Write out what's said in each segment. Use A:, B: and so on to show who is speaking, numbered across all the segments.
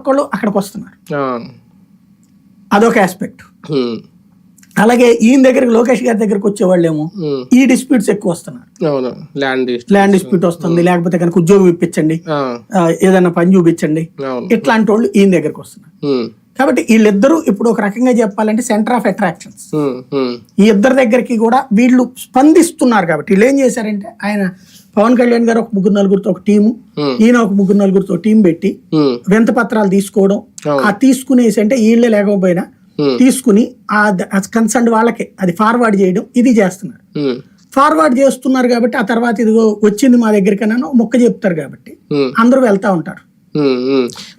A: ఒక్కళ్ళు అక్కడికి వస్తున్నారు. అదొక ఆస్పెక్ట్. అలాగే ఈయన దగ్గరికి లోకేష్ గారి దగ్గరికి వచ్చేవాళ్ళేమో. ఈ డిస్ప్యూట్స్ ఎక్కువ వస్తున్నారు.
B: ల్యాండ్
A: డిస్ప్యూట్ వస్తుంది. లేకపోతే కనుక ఉద్యోగం ఇప్పించండి. ఏదైనా పని చూపించండి. ఇట్లాంటి వాళ్ళు ఈయన దగ్గరికి వస్తున్నారు. కాబట్టి వీళ్ళిద్దరూ ఇప్పుడు ఒక రకంగా చెప్పాలంటే సెంటర్ ఆఫ్ అట్రాక్షన్స్. ఈ ఇద్దరి దగ్గరికి కూడా వీళ్ళు స్పందిస్తున్నారు కాబట్టి వీళ్ళు ఏం చేశారంటే ఆయన పవన్ కళ్యాణ్ గారు ఒక ముగ్గురు నలుగురితో ఒక టీము. ఈయన ఒక ముగ్గురు నలుగురితో టీం పెట్టి. వింత పత్రాలు తీసుకోవడం. ఆ తీసుకునేసి అంటే వీళ్ళే లేకపోయినా. తీసుకుని ఆ కన్సర్న్ వాళ్ళకే అది ఫార్వర్డ్ చేయడం ఇది చేస్తున్నారు. ఫార్వర్డ్ చేస్తున్నారు కాబట్టి ఆ తర్వాత ఇదిగో వచ్చింది మా దగ్గరికన్నా మొక్క చెప్తారు కాబట్టి. అందరూ వెళ్తా ఉంటారు.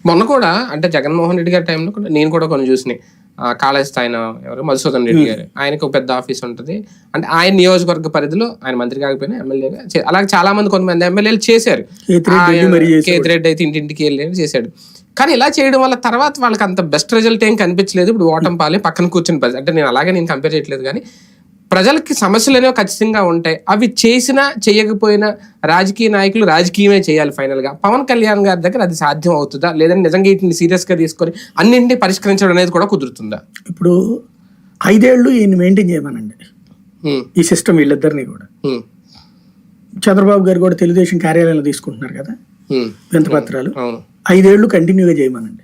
B: మొన్న కూడా అంటే జగన్మోహన్ రెడ్డి గారి టైంలో నేను కూడా కొన్ని చూసినాయి ఆ, కాలేజ్ ఆయన ఎవరు? మధుసూదన్ రెడ్డి గారు. ఆయనకు ఒక పెద్ద ఆఫీస్ ఉంటుంది. అంటే ఆయన నియోజకవర్గ పరిధిలో ఆయన మంత్రి కాకపోయినా ఎమ్మెల్యేగా అలాగే చాలా మంది కొంతమంది ఎమ్మెల్యేలు చేశారు.
A: చేసేవాడు.
B: కేతిరెడ్డి అయితే ఇంటింటికి వెళ్ళి చేశాడు. కానీ ఇలా చేయడం వల్ల తర్వాత వాళ్ళకి అంత బెస్ట్ రిజల్ట్ ఏం కనిపించలేదు. ఇప్పుడు ఓటం పాలే పక్కన కూర్చుని అంటే నేను అలాగే నేను కంపేర్ చేయట్లేదు కానీ ప్రజలకి సమస్యలు అనేవి ఖచ్చితంగా ఉంటాయి. అవి చేసినా చేయకపోయినా రాజకీయ నాయకులు రాజకీయమే చేయాలి ఫైనల్గా పవన్ కళ్యాణ్ గారి దగ్గర అది సాధ్యం అవుతుందా? లేదంటే నిజంగా వీటిని సీరియస్గా తీసుకొని అన్నింటినీ పరిష్కరించడం అనేది కూడా కుదురుతుందా?
A: ఇప్పుడు ఐదేళ్ళు ఈయన మెయింటైన్ చేయమనండి. ఈ సిస్టమ్ వీళ్ళిద్దరిని కూడా. చంద్రబాబు గారు కూడా తెలుగుదేశం కార్యాలయంలో తీసుకుంటున్నారు కదా? వింత పత్రాలు. ఐదేళ్ళు కంటిన్యూగా చేయమనండి.